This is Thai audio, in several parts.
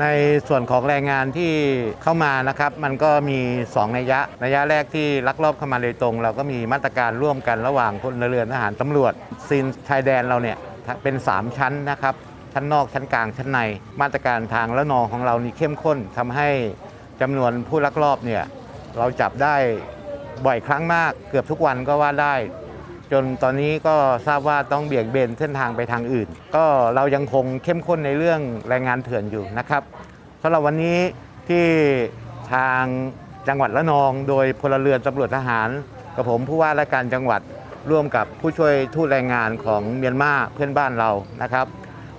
ในส่วนของแรงงานที่เข้ามานะครับ มันก็มี 2 นัยยะ นัยยะแรกที่ลักลอบเข้ามาโดยตรง เราก็มีมาตรการร่วมกันระหว่างพลเรือนทหารตำรวจซีนชายแดนเราเนี่ยเป็น 3 ชั้นนะครับ ชั้นนอกชั้นกลางชั้นใน มาตรการทางและนองของเรานี่เข้มข้นทำให้จำนวนผู้ลักลอบเนี่ยเราจับได้บ่อยครั้งมากเกือบทุกวันก็ว่าได้ จนตอนนี้ก็ทราบว่าต้องเบี่ยงเบนเส้นทางไปทางอื่น ก็เรายังคงเข้มข้นในเรื่องแรงงานเถื่อนอยู่นะครับสำหรับวันนี้ที่ทางจังหวัดละนอง โดยพลเรือนตำรวจทหารกับผมผู้ว่าราชการจังหวัดร่วมกับผู้ช่วยทูตแรงงานของเมียนมาเพื่อนบ้านเรานะครับ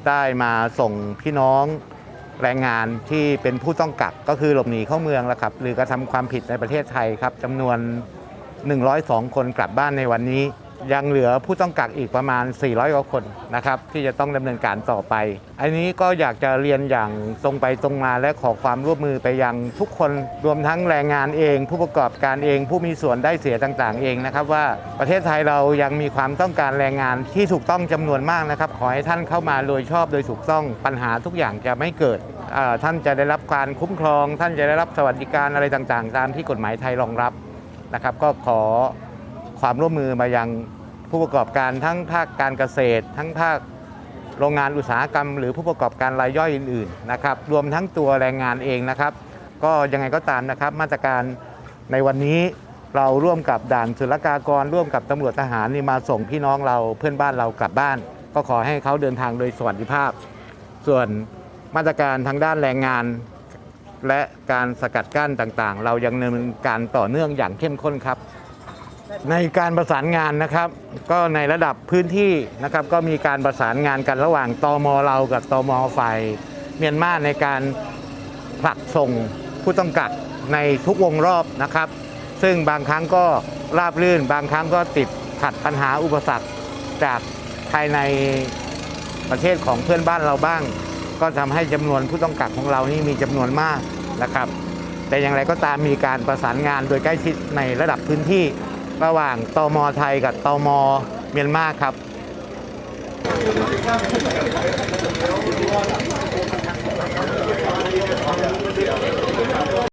ได้มาส่งพี่น้องแรงงานที่เป็นผู้ต้องกักก็คือหลบหนีเข้าเมืองแล้วครับ หรือกระทำความผิดในประเทศไทยครับจำนวน 102 คนกลับบ้านในวันนี้ ยังเหลือผู้ต้องกักอีกประมาณ 400กว่าคนนะครับที่จะต้องดำเนินการต่อไป อันนี้ก็อยากจะเรียนอย่างตรงไปตรงมาและขอความร่วมมือไปยังทุกคนรวมทั้งแรงงานเอง ผู้ประกอบการเอง ผู้มีส่วนได้เสียต่างๆ เองนะครับ ว่าประเทศไทยเรายังมีความต้องการแรงงานที่ถูกต้องจำนวนมากนะครับ ขอให้ท่านเข้ามาโดยชอบโดยถูกต้องปัญหาทุกอย่างจะไม่เกิดท่านจะได้รับการคุ้มครอง ท่านจะได้รับสวัสดิการอะไรต่างๆ ตามที่กฎหมายไทยรองรับนะครับ ก็ขอ ความร่วมมือมายังผู้ประกอบการทั้งภาคการเกษตร ทั้งภาคโรงงานอุตสาหกรรม หรือผู้ประกอบการรายย่อยอื่นๆนะครับรวมทั้งตัวแรงงานเองนะครับ ก็ยังไงก็ตามนะครับ มาตรการในวันนี้เราร่วมกับด่านศุลกากร ร่วมกับตำรวจทหารนี่มาส่งพี่น้องเราเพื่อนบ้านเรากลับบ้าน ก็ขอให้เขาเดินทางโดยสวัสดิภาพ ส่วนมาตรการทางด้านแรงงาน และการสกัดกั้นต่างๆ เรายังดำเนินการต่อเนื่องอย่างเข้มข้นครับ ในการประสานงานนะครับ ก็ในระดับพื้นที่นะครับ ก็มีการประสานงานกันระหว่างตมเรากับตมฝ่ายเมียนมาในการผลักส่งผู้ต้องกักในทุกวงรอบนะครับ ซึ่งบางครั้งก็ราบรื่น บางครั้งก็ติดขัดปัญหาอุปสรรคจากภายในประเทศของเพื่อนบ้านเราบ้าง ก็ทำให้จำนวนผู้ต้องกักของเรานี่มีจำนวนมากนะครับ แต่อย่างไรก็ตามมีการประสานงานโดยใกล้ชิดในระดับพื้นที่ ระหว่างตมไทยกับตมเมียนมาครับ